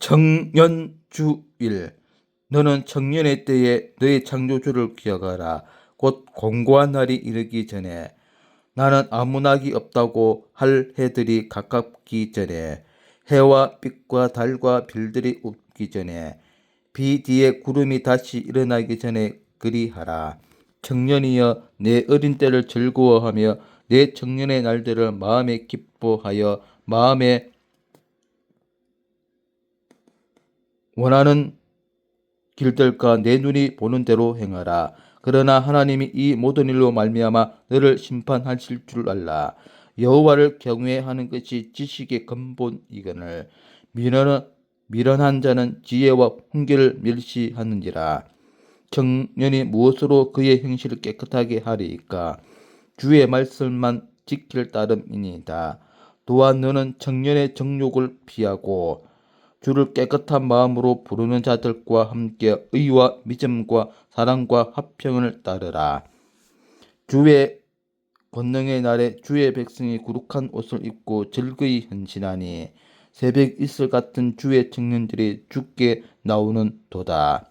청년주일 너는 청년의 때에 너의 창조주를 기억하라. 곧 공고한 날이 이르기 전에 나는 아무 낙이 없다고 할 해들이 가깝기 전에 해와 빛과 달과 별들이 웃기 전에 비 뒤에 구름이 다시 일어나기 전에 그리하라. 청년이여 내 어린 때를 즐거워하며 내 청년의 날들을 마음에 기뻐하여 마음에 원하는 길들과 내 눈이 보는 대로 행하라. 그러나 하나님이 이 모든 일로 말미암아 너를 심판하실 줄 알라. 여호와를 경외하는 것이 지식의 근본이거늘 미련한 미련한 자는 지혜와 훈계를 멸시하는지라. 청년이 무엇으로 그의 행실을 깨끗하게 하리이까? 주의 말씀만 지킬 따름이니이다. 또한 너는 청년의 정욕을 피하고 주를 깨끗한 마음으로 부르는 자들과 함께 의와 믿음과 사랑과 화평을 따르라. 주의 권능의 날에 주의 백성이 거룩한 옷을 입고 즐거이 헌신하니 새벽 이슬 같은 주의 청년들이 죽게 나오는 도다.